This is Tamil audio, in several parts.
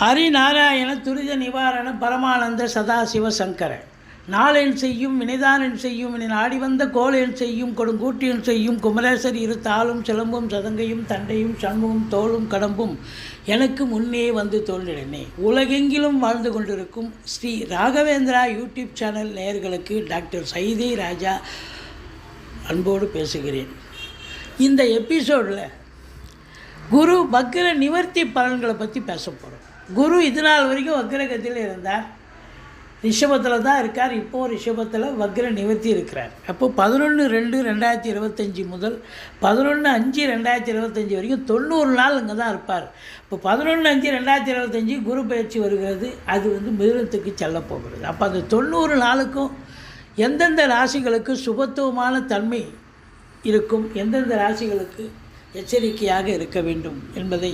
ஹரிநாராயண துரித நிவாரண பரமானந்த சதாசிவ சங்கர. நாளென் செய்யும் வினைதானென் செய்யும் என நாடி வந்த கோளென் செய்யும் கொடுங்கூட்டியன் செய்யும் குமரேசர் இரு தாளும் சிலம்பும் சதங்கையும் தண்டையும் சண்முகம் தோளும் கடம்பும் எனக்கு முன்னே வந்து தோன்றினே உலகெங்கிலும் வாழ்ந்து கொண்டிருக்கும் ஸ்ரீ ராகவேந்திரா யூடியூப் சேனல் நேயர்களுக்கு டாக்டர் சைதே ராஜா அன்போடு பேசுகிறேன். இந்த எபிசோடில் குரு பக்ர நிவர்த்தி பலன்களை பற்றி பேச போகிறோம் குரு இது நாள் வரைக்கும் வக்ரகத்தில் இருந்தார். ரிஷபத்தில் தான் இருக்கார். இப்போது ரிஷபத்தில் வக்ர நிவர்த்தி இருக்கிறார். அப்போ பதினொன்று ரெண்டு ரெண்டாயிரத்தி இருபத்தஞ்சி முதல் பதினொன்று அஞ்சு ரெண்டாயிரத்தி இருபத்தஞ்சி வரைக்கும் தொண்ணூறு நாள் இங்கே தான் இருப்பார். இப்போ பதினொன்று அஞ்சு ரெண்டாயிரத்தி இருபத்தஞ்சி குரு பயிற்சி வருகிறது. அது வந்து மிருகத்துக்கு செல்ல போகிறது. அப்போ அந்த தொண்ணூறு நாளுக்கும் எந்தெந்த ராசிகளுக்கு சுபத்துவமான தன்மை இருக்கும்? எந்தெந்த ராசிகளுக்கு எச்சரிக்கையாக இருக்க வேண்டும் என்பதை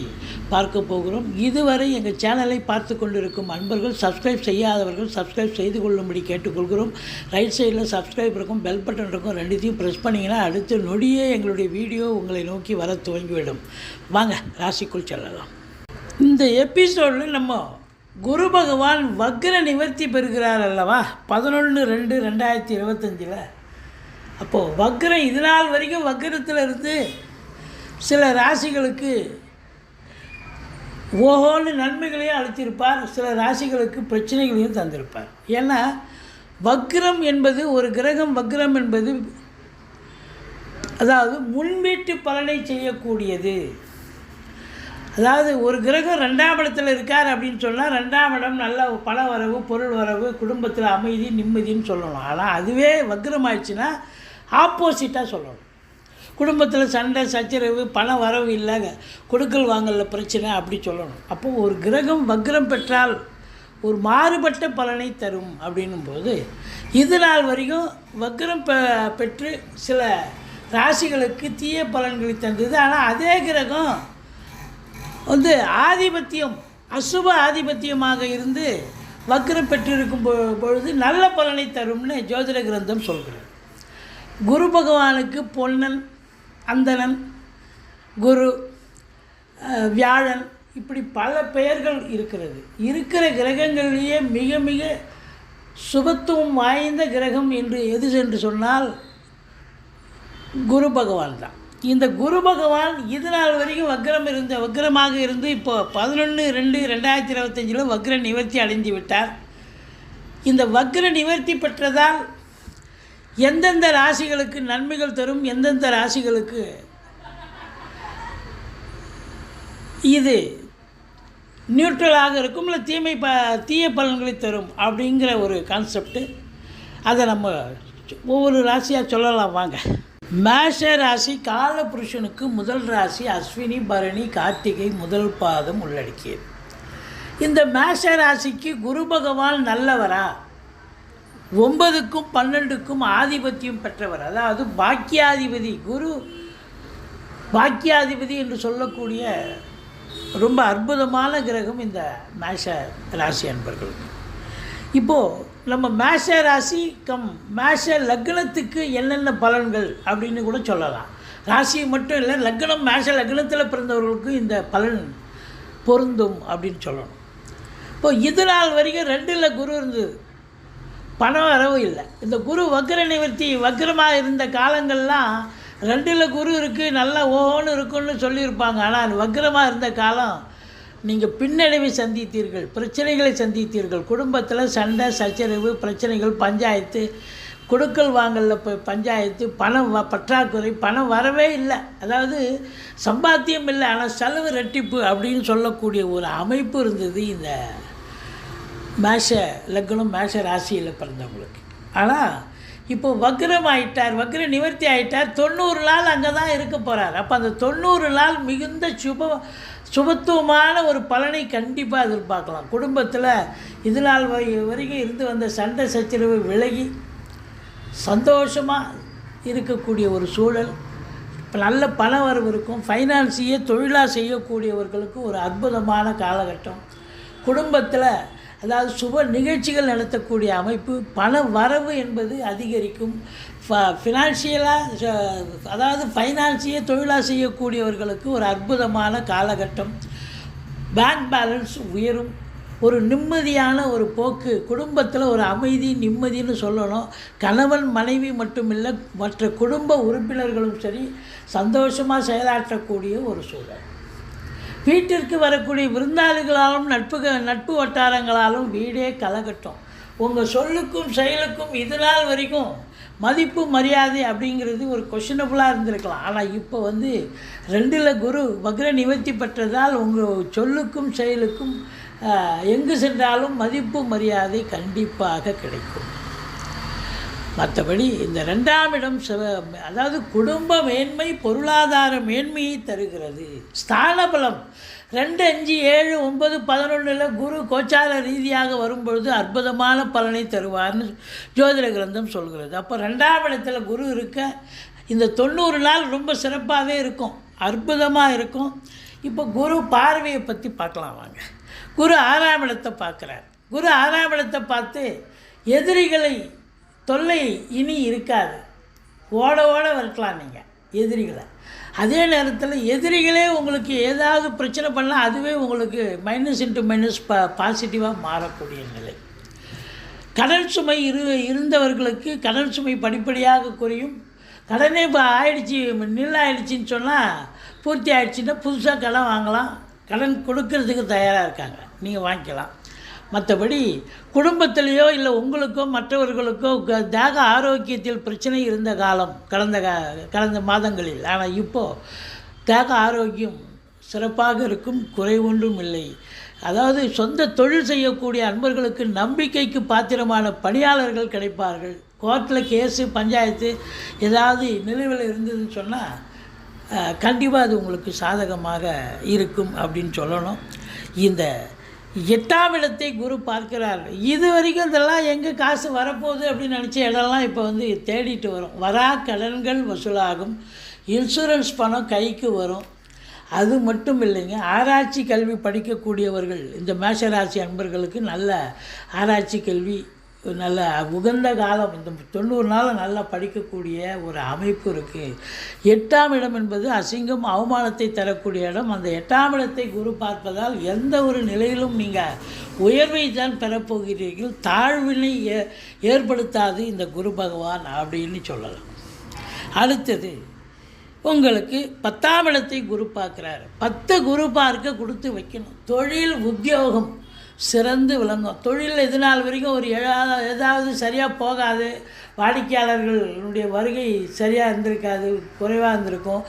பார்க்க போகிறோம். இதுவரை எங்கள் சேனலை பார்த்து கொண்டிருக்கும் அன்பர்கள் சப்ஸ்கிரைப் செய்யாதவர்கள் சப்ஸ்கிரைப் செய்து கொள்ளும்படி கேட்டுக்கொள்கிறோம். ரைட் சைடில் சப்ஸ்கிரைப் இருக்கும் பெல் பட்டன் இருக்கும் ரெண்டுத்தையும் ப்ரெஸ் பண்ணிங்கன்னா அடுத்த நொடியே எங்களுடைய வீடியோ உங்களை நோக்கி வர துவங்கிவிடும். வாங்க ராசிக்குள் செல்லலாம். இந்த எபிசோடில் நம்ம குரு பகவான் வக்ர நிவர்த்தி பெறுகிறார் அல்லவா? பதினொன்று ரெண்டு ரெண்டாயிரத்தி இருபத்தஞ்சில். அப்போது வக்ரம் இது நாள் வரைக்கும் வக்ரத்தில் இருந்து சில ராசிகளுக்கு ஓஹோன்னு நன்மைகளையும் அளித்திருப்பார் சில ராசிகளுக்கு பிரச்சனைகளையும் தந்திருப்பார். ஏன்னா வக்ரம் என்பது ஒரு கிரகம் வக்ரம் என்பது அதாவது முன்வீட்டு பலனை செய்யக்கூடியது. அதாவது ஒரு கிரகம் ரெண்டாம் இடத்துல இருக்கார் அப்படின்னு சொன்னால் ரெண்டாம் இடம் நல்ல பண வரவு பொருள் வரவு குடும்பத்தில் அமைதி நிம்மதின்னு சொல்லணும். ஆனால் அதுவே வக்ரம் ஆயிடுச்சுன்னா ஆப்போசிட்டாக சொல்லணும். குடும்பத்தில் சண்டை சச்சரவு பணம் வரவு இல்லைங்க. கொடுக்கல் வாங்கல பிரச்சனை அப்படி சொல்லணும். அப்போ ஒரு கிரகம் வக்ரம் பெற்றால் ஒரு மாறுபட்ட பலனை தரும் அப்படின்னும் போது இது நாள் வரைக்கும் வக்ரம் பெ பெற்று சில ராசிகளுக்கு தீய பலன்களை தந்தது. ஆனால் அதே கிரகம் வந்து ஆதிபத்தியம் அசுப ஆதிபத்தியமாக இருந்து வக்ரம் பெற்றிருக்கும் பொழுது நல்ல பலனை தரும்னு ஜோதிட கிரந்தம் சொல்கிறது. குரு பகவானுக்கு பொன்னன் அந்தணன் குரு வியாழன் இப்படி பல பெயர்கள் இருக்கிறது. இருக்கிற கிரகங்களிலேயே மிக மிக சுபத்துவம் வாய்ந்த கிரகம் என்று எது என்று சொன்னால் குரு பகவான் தான். இந்த குரு பகவான் இது நாள் வரைக்கும் வக்ரம் இருந்த வக்ரமாக இருந்து இப்போ பதினொன்று ரெண்டு ரெண்டாயிரத்தி இருபத்தஞ்சில் வக்ர நிவர்த்தி அடைந்து விட்டார். இந்த வக்ர நிவர்த்தி பெற்றதால் எந்தெந்த ராசிகளுக்கு நன்மைகள் தரும் எந்தெந்த ராசிகளுக்கு? இது நியூட்ரலாக இருக்கும் இல்லை தீமை ப தீய பலன்களை தரும் அப்படிங்கிற ஒரு கான்செப்ட்டு அதை நம்ம ஒவ்வொரு ராசியாக சொல்லலாம் வாங்க. மேஷ ராசி காலபுருஷனுக்கு முதல் ராசி அஸ்வினி பரணி கார்த்திகை முதல் பாதம் உள்ளடக்கியது. இந்த மேஷ ராசிக்கு குரு பகவான் நல்லவரா? ஒன்பதுக்கும் பன்னெண்டுக்கும் ஆதிபத்தியம் பெற்றவர். அதாவது பாக்கியாதிபதி குரு பாக்கியாதிபதி என்று சொல்லக்கூடிய ரொம்ப அற்புதமான கிரகம் இந்த மேஷ ராசி அன்பர்களுக்கு இப்போது நம்ம மேஷ ராசி கம் மேஷ லக்னத்துக்கு என்னென்ன பலன்கள் அப்படின்னு கூட சொல்லலாம். ராசி மட்டும் இல்லை லக்னம் மேஷ லக்னத்தில் பிறந்தவர்களுக்கும் இந்த பலன் பொருந்தும் அப்படின்னு சொல்லணும். இப்போ இது நாள் வரைக்கும் ரெண்டில் குரு இருந்தது பண வரவு இல்லை. இந்த குரு வக்ர நிவர்த்தி வக்ரமாக இருந்த காலங்கள்லாம் ரெண்டில் குரு இருக்குது நல்லா ஓன்னு இருக்குன்னு சொல்லியிருப்பாங்க. ஆனால் வக்ரமாக இருந்த காலம் நீங்கள் பின்னடைவை சந்தித்தீர்கள் பிரச்சனைகளை சந்தித்தீர்கள். குடும்பத்தில் சண்டை சச்சரவு பிரச்சனைகள் பஞ்சாயத்து கொடுக்கல் வாங்கலில் இப்போ பஞ்சாயத்து பணம் வ பற்றாக்குறை பணம் வரவே இல்லை. அதாவது சம்பாத்தியம் இல்லை ஆனால் செலவு ரெட்டிப்பு அப்படின்னு சொல்லக்கூடிய ஒரு அமைப்பு இருந்தது இந்த மேஷ லக்னம் மேஷ ராசியில் பிறந்தவங்களுக்கு. ஆனால் இப்போ வக்ரம் ஆயிட்டார் வக்ர நிவர்த்தி ஆயிட்டார் தொண்ணூறு நாள் அங்கே தான் இருக்க போகிறார் அப்போ அந்த தொண்ணூறு நாள் மிகுந்த சுப சுபத்துவமான ஒரு பலனை கண்டிப்பாக எதிர்பார்க்கலாம். குடும்பத்தில் இது நாள் வரைக்கும் இருந்து வந்த சண்டை சச்சரவு விலகி சந்தோஷமாக இருக்கக்கூடிய ஒரு சூழல் நல்ல பண வரவு இருக்கும். ஃபைனான்ஸையே தொழிலாக செய்யக்கூடியவர்களுக்கு ஒரு அற்புதமான காலகட்டம். குடும்பத்தில் அதாவது சுப நிகழ்ச்சிகள் நடத்தக்கூடிய அமைப்பு பண வரவு என்பது அதிகரிக்கும். ஃபினான்ஷியலாக அதாவது ஃபைனான்ஸையே தொழிலாக செய்யக்கூடியவர்களுக்கு ஒரு அற்புதமான காலகட்டம். பேங்க் பேலன்ஸ் உயரும். ஒரு நிம்மதியான ஒரு போக்கு குடும்பத்தில் ஒரு அமைதி நிம்மதின்னு சொல்லணும். கணவன் மனைவி மட்டுமில்லை மற்ற குடும்ப உறுப்பினர்களும் சரி சந்தோஷமாக செயலாற்றக்கூடிய ஒரு சூழல். வீட்டிற்கு வரக்கூடிய விருந்தாளிகளாலும் நட்பு நட்பு வட்டாரங்களாலும் வீடே கலகட்டும். உங்கள் சொல்லுக்கும் செயலுக்கும் இது நாள் வரைக்கும் மதிப்பு மரியாதை அப்படிங்கிறது ஒரு கொஷனபுளாக இருந்திருக்கலாம். ஆனால் இப்போ வந்து ரெண்டில் குரு வக்ர நிவர்த்தி பெற்றதால் உங்கள் சொல்லுக்கும் செயலுக்கும் எங்கு சென்றாலும் மதிப்பு மரியாதை கண்டிப்பாக கிடைக்கும். மற்றபடி இந்த ரெண்டாம் இடம் சிவ அதாவது குடும்ப மேன்மை பொருளாதார மேன்மையை தருகிறது. ஸ்தான பலம் ரெண்டு அஞ்சு ஏழு ஒன்பது பதினொன்றில் குரு கோச்சார ரீதியாக வரும்பொழுது அற்புதமான பலனை தருவார்னு ஜோதிட கிரந்தம் சொல்கிறது. அப்போ ரெண்டாம் இடத்துல குரு இருக்க இந்த தொண்ணூறு நாள் ரொம்ப சிறப்பாகவே இருக்கும். அற்புதமாக இருக்கும். இப்போ குரு பார்வையை பற்றி பார்க்கலாம் வாங்க. குரு ஆறாம் இடத்தை பார்க்குறார். குரு ஆறாம் இடத்தை பார்த்து எதிரிகளை தொல்லை இனி இருக்காது. ஓட ஓட விரட்டலாம் நீங்கள் எதிரிகளை. அதே நேரத்தில் எதிரிகளே உங்களுக்கு ஏதாவது பிரச்சனை பண்ணால் அதுவே உங்களுக்கு மைனஸ் இன்ட்டு மைனஸ் பா பாசிட்டிவாக மாறக்கூடிய நிலை. கடல் சுமை இரு இருந்தவர்களுக்கு கடல் சுமை படிப்படியாக குறையும். கடனே இப்போ ஆயிடுச்சு நில் ஆயிடுச்சின்னு சொன்னால் பூர்த்தி ஆயிடுச்சுன்னா புதுசாக கடன் வாங்கலாம். கடன் கொடுக்கறதுக்கு தயாராக இருக்காங்க. நீங்கள் வாங்கிக்கலாம். மற்றபடி குடும்பத்திலேயோ இல்லை உங்களுக்கோ மற்றவர்களுக்கோ தேக ஆரோக்கியத்தில் பிரச்சனை இருந்த காலம் கடந்த கா கடந்த மாதங்களில். ஆனால் இப்போது தேக ஆரோக்கியம் சிறப்பாக இருக்கும் குறை ஒன்றும் இல்லை. அதாவது சொந்த தொழில் செய்யக்கூடிய அன்பர்களுக்கு நம்பிக்கைக்கு பாத்திரமான பணியாளர்கள் கிடைப்பார்கள். கோர்ட்டில் கேஸு பஞ்சாயத்து ஏதாவது நிலுவையில் இருந்ததுன்னு சொன்னால் கண்டிப்பாக அது உங்களுக்கு சாதகமாக இருக்கும் அப்படின்னு சொல்லணும். இந்த எட்டாம் இடத்தை குரு பார்க்கிறார். இது வரைக்கும் இதெல்லாம் எங்கே காசு வரப்போகுது அப்படின்னு நினச்ச இடம்லாம் இப்போ வந்து தேடிட்டு வரும். வரா கடன்கள் வசூலாகும். இன்சூரன்ஸ் பணம் கைக்கு வரும். அது மட்டும் இல்லைங்க ஆராய்ச்சி கல்வி படிக்கக்கூடியவர்கள் இந்த மேஷராசி அன்பர்களுக்கு நல்ல ஆராய்ச்சி கல்வி நல்ல உகந்த காலம். இந்த தொண்ணூறு நாள் நல்லா படிக்கக்கூடிய ஒரு அமைப்பு இருக்குது எட்டாம் இடம் என்பது அசிங்கம் அவமானத்தை தரக்கூடிய இடம். அந்த எட்டாம் இடத்தை குரு பார்ப்பதால் எந்த ஒரு நிலையிலும் நீங்கள் உயர்வை தான் பெறப்போகிறீர்கள் தாழ்வினை ஏ ஏற்படுத்தாது இந்த குரு பகவான் அப்படின்னு சொல்லலாம். அடுத்தது உங்களுக்கு பத்தாம் இடத்தை குரு பார்க்குறாரு. பத்து குரு பார்க்க கொடுத்து வைக்கணும். தொழில் உத்தியோகம். சிறந்து விளங்கும். தொழில் இது நாள் வரைக்கும் ஒரு ஏழாவது ஏதாவது சரியாக போகாது. வாடிக்கையாளர்களுடைய வருகை சரியாக இருந்திருக்காது குறைவாக இருந்திருக்கும்.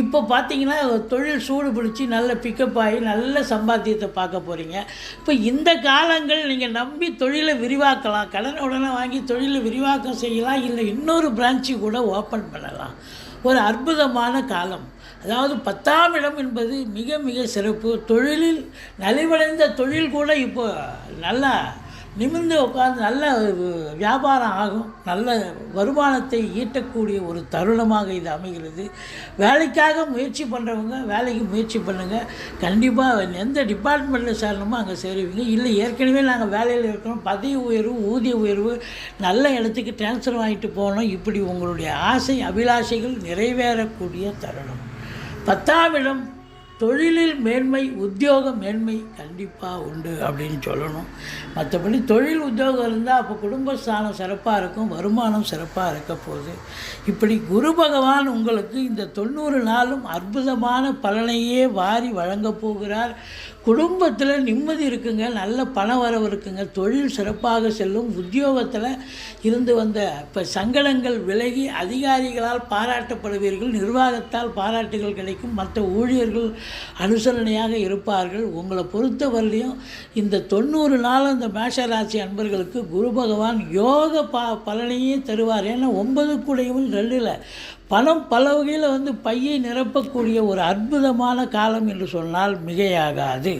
இப்போ பார்த்தீங்கன்னா தொழில் சூடு பிடிச்சி நல்ல பிக்கப் ஆகி நல்ல சம்பாத்தியத்தை பார்க்க போகிறீங்க இப்போ இந்த காலங்கள் நீங்கள் நம்பி தொழிலை விரிவாக்கலாம். கடன் உடனே வாங்கி தொழிலை விரிவாக்கம் செய்யலாம். இல்லை இன்னொரு பிரான்ச்சு கூட ஓப்பன் பண்ணலாம். ஒரு அற்புதமான காலம். அதாவது பத்தாம் இடம் என்பது மிக மிக சிறப்பு. தொழிலில் நலிவடைந்த தொழில் கூட இப்போ நல்லா நிமிர்ந்து உட்கார்ந்து நல்ல வியாபாரம் ஆகும். நல்ல வருமானத்தை ஈட்டக்கூடிய ஒரு தருணமாக இது அமைகிறது. வேலைக்காக முயற்சி பண்ணுறவங்க வேலைக்கு முயற்சி பண்ணுங்கள் கண்டிப்பாக எந்த டிபார்ட்மெண்ட்டில் சேரணுமோ அங்கே சேருவீங்க. இல்லை ஏற்கனவே நாங்கள் வேலையில் இருக்கிறோம். பதவி உயர்வு ஊதிய உயர்வு நல்ல இடத்துக்கு டிரான்ஸ்ஃபர் வாங்கிட்டு போகணும். இப்படி உங்களுடைய ஆசை அபிலாஷைகள் நிறைவேறக்கூடிய தருணம். பத்தாவிடம் தொழிலில் மேன்மை உத்தியோக மேன்மை கண்டிப்பாக உண்டு அப்படின்னு சொல்லணும். மற்றபடி தொழில் உத்தியோகம் இருந்தால் அப்போ குடும்பஸ்தானம் சிறப்பாக இருக்கும் வருமானம் சிறப்பாக இருக்க போகுது. இப்படி குரு பகவான் உங்களுக்கு இந்த தொண்ணூறு நாளும் அற்புதமான பலனையே வாரி வழங்கப் போகிறார். குடும்பத்தில் நிம்மதி இருக்குங்க நல்ல பண வரவு இருக்குங்க தொழில் சிறப்பாக செல்லும் உத்தியோகத்தில் இருந்து வந்த இப்போ சங்கடங்கள் விலகி அதிகாரிகளால் பாராட்டப்படுவீர்கள் நிர்வாகத்தால் பாராட்டுகள் கிடைக்கும் மற்ற ஊழியர்கள் அனுசரணையாக இருப்பார்கள். உங்களை பொறுத்தவரையிலையும் இந்த தொண்ணூறு நாள் அந்த மேஷராசி அன்பர்களுக்கு குரு பகவான் யோக ப பலனையே தருவார். ஏன்னா ஒன்பது கூடையும் ரெண்டில். பணம் பல வகையில் வந்து பையை நிரப்பக்கூடிய ஒரு அற்புதமான காலம் என்று சொன்னால் மிகையாகாது.